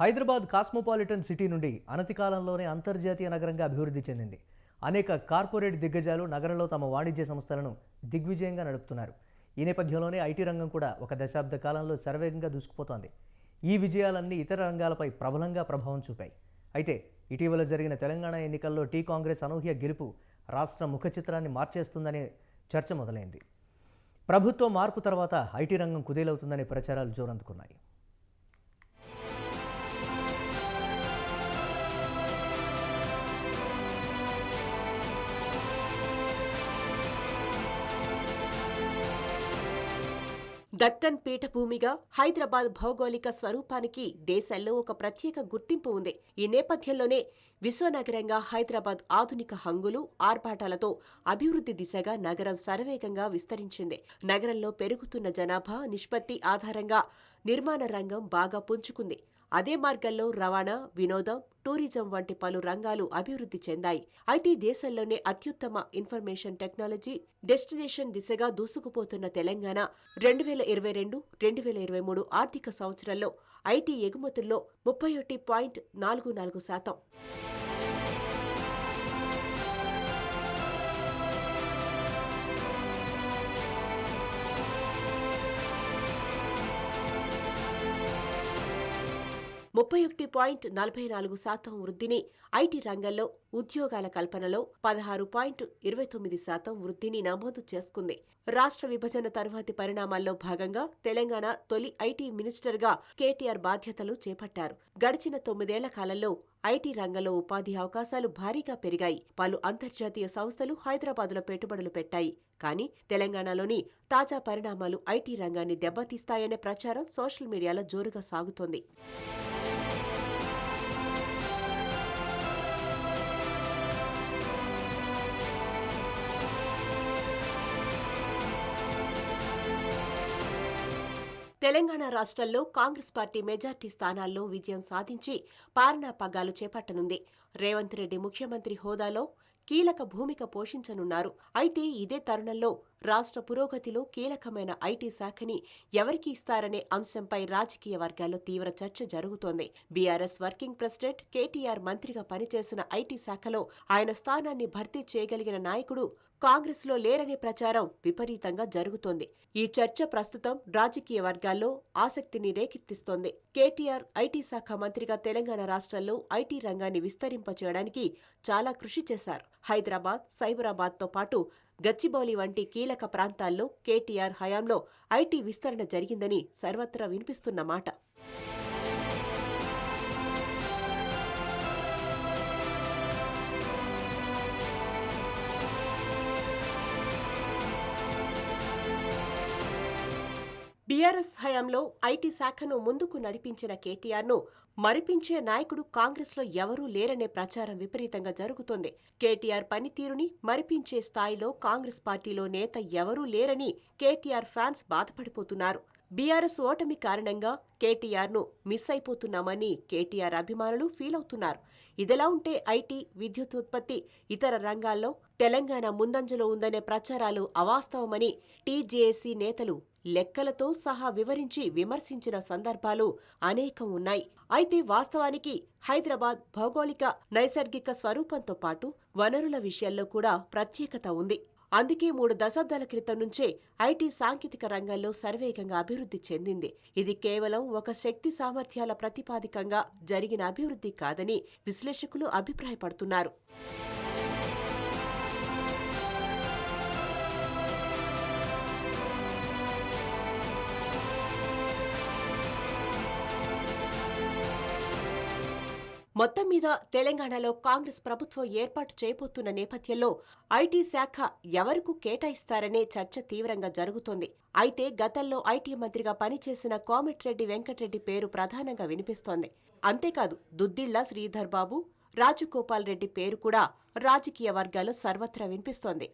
Hyderabad cosmopolitan city నుండి అనతి కాలంలోనే అంతర్జాతీయ నగరంగా అభివృద్ధి చెందింది. అనేక కార్పొరేట్ దిగ్గజాలు నగరంలో తమ వాణిజ్య సంస్థలను దిగ్విజయంగా నడుపుతున్నారు. ఈ నేపథ్యంలోనే ఐటీ రంగం కూడా ఒక దశాబ్ద కాలంలో శరవేగంగా దూసుకుపోతోంది. ఈ విజయాలన్నీ ఇతర రంగాలపై ప్రబలంగా ప్రభావం చూపాయి. అయితే ఇటీవల జరిగిన తెలంగాణ ఎన్నికల్లో టీ కాంగ్రెస్ అనూహ్య గెలుపు రాష్ట్ర ముఖ చిత్రాన్ని మార్చేస్తుందనే చర్చ మొదలైంది. ప్రభుత్వ మార్పు తర్వాత ఐటీ రంగం కుదేలవుతుందనే ప్రచారాలు జోరందుకున్నాయి. దక్కన్ పీఠభూమిగా హైదరాబాద్ భౌగోళిక స్వరూపానికి దేశంలో ఒక ప్రత్యేక గుర్తింపు ఉంది. ఈ నేపథ్యంలోనే విశ్వనగరంగా హైదరాబాద్ ఆధునిక హంగులు ఆర్భాటాలతో అభివృద్ధి దిశగా నగరం శరవేగంగా విస్తరించింది. నగరంలో పెరుగుతున్న జనాభా నిష్పత్తి ఆధారంగా నిర్మాణ రంగం బాగా పుంజుకుంది. అదే మార్గంలో రవాణా వినోదం టూరిజం వంటి పలు రంగాలు అభివృద్ధి చెందాయి. అయితే దేశంలోనే అత్యుత్తమ ఇన్ఫర్మేషన్ టెక్నాలజీ డెస్టినేషన్ దిశగా దూసుకుపోతున్న తెలంగాణ రెండు వేల ఇరవై రెండు రెండు వేల ఇరవై మూడు ఆర్థిక సంవత్సరంలో ఐటీ ఎగుమతుల్లో ముప్పై ఒకటి పాయింట్ నాలుగు నాలుగు శాతం. ముప్పై ఒకటి పాయింట్ నలభై నాలుగు శాతం వృద్ధిని ఐటీ రంగంలో ఉద్యోగాల కల్పనలో పదహారు పాయింట్ ఇరవై తొమ్మిది శాతం వృద్ధిని నమోదు చేసుకుంది. రాష్ట్ర విభజన తరువాతి పరిణామాల్లో భాగంగా తెలంగాణ తొలి ఐటీ మినిస్టర్గా కేటీఆర్ బాధ్యతలు చేపట్టారు. గడిచిన తొమ్మిదేళ్ళ కాలంలో ఐటీ రంగంలో ఉపాధి అవకాశాలు భారీగా పెరిగాయి. పలు అంతర్జాతీయ సంస్థలు హైదరాబాద్లో పెట్టుబడులు పెట్టాయి. కానీ తెలంగాణలోని తాజా పరిణామాలు ఐటీ రంగాన్ని దెబ్బతీస్తాయనే ప్రచారం సోషల్ మీడియాలో జోరుగా సాగుతోంది. తెలంగాణ రాష్ట్రంలో కాంగ్రెస్ పార్టీ మెజార్టీ స్థానాల్లో విజయం సాధించి పాలనా పగ్గాలు చేపట్టనుంది. రేవంత్ రెడ్డి ముఖ్యమంత్రి హోదాలో కీలక భూమిక పోషించనున్నారు. అయితే ఇదే తరుణంలో రాష్ట్ర పురోగతిలో కీలకమైన ఐటీ శాఖని ఎవరికి ఇస్తారనే అంశంపై రాజకీయ వర్గాల్లో తీవ్ర చర్చ జరుగుతోంది. బీఆర్ఎస్ వర్కింగ్ ప్రెసిడెంట్ కేటీఆర్ మంత్రిగా పనిచేసిన ఐటీ శాఖలో ఆయన స్థానాన్ని భర్తీ చేయగలిగిన నాయకుడు కాంగ్రెస్లో లేరనే ప్రచారం విపరీతంగా జరుగుతోంది. ఈ చర్చ ప్రస్తుతం రాజకీయ వర్గాల్లో ఆసక్తిని రేకెత్తిస్తోంది. కేటీఆర్ ఐటీ శాఖ మంత్రిగా తెలంగాణ రాష్ట్రంలో ఐటీ రంగాన్ని విస్తరింపచేయడానికి చాలా కృషి చేశారు. హైదరాబాద్ సైబరాబాద్తో పాటు గచ్చిబౌలి వంటి కీలక ప్రాంతాల్లో కేటీఆర్ హయాంలో ఐటీ విస్తరణ జరిగిందని సర్వత్రా వినిపిస్తున్న మాట. టీఆర్ఎస్ హయాంలో ఐటీ శాఖను ముందుకు నడిపించిన కేటీఆర్ను మరిపించే నాయకుడు కాంగ్రెస్లో ఎవరూ లేరనే ప్రచారం విపరీతంగా జరుగుతోంది. కేటీఆర్ పనితీరుని మరిపించే స్థాయిలో కాంగ్రెస్ పార్టీలో నేత ఎవరూ లేరని కేటీఆర్ ఫ్యాన్స్ బాధపడిపోతున్నారు. బీఆర్ఎస్ ఓటమి కారణంగా కేటీఆర్ను మిస్ అయిపోతున్నామని కేటీఆర్ అభిమానులు ఫీల్ అవుతున్నారు. ఇదిలా ఉంటే ఐటీ విద్యుత్ ఉత్పత్తి ఇతర రంగాల్లో తెలంగాణ ముందంజలో ఉందనే ప్రచారాలు అవాస్తవమని టీజేఏసీ నేతలు లెక్కలతో సహా వివరించి విమర్శించిన సందర్భాలు అనేకం ఉన్నాయి. అయితే వాస్తవానికి హైదరాబాద్ భౌగోళిక నైసర్గిక స్వరూపంతో పాటు వనరుల విషయంలో కూడా ప్రత్యేకత ఉంది. అందుకే మూడు దశాబ్దాల క్రితం నుంచే ఐటీ సాంకేతిక రంగంలో సర్వేగంగా అభివృద్ధి చెందింది. ఇది కేవలం ఒక శక్తి సామర్థ్యాల ప్రతిపాదికంగా జరిగిన అభివృద్ధి కాదని విశ్లేషకులు అభిప్రాయపడుతున్నారు. మొత్తం మీద తెలంగాణలో కాంగ్రెస్ ప్రభుత్వం ఏర్పాటు చేయబోతున్న నేపథ్యంలో ఐటీ శాఖ ఎవరకు కేటాయిస్తారనే చర్చ తీవ్రంగా జరుగుతోంది. అయితే గతంలో ఐటీ మంత్రిగా పనిచేసిన కోమటిరెడ్డి వెంకటరెడ్డి పేరు ప్రధానంగా వినిపిస్తోంది. అంతేకాదు దుద్దిళ్ళ శ్రీధర్ బాబు రాజగోపాల్ రెడ్డి పేరు కూడా రాజకీయ వర్గాలు సర్వత్రా వినిపిస్తోంది.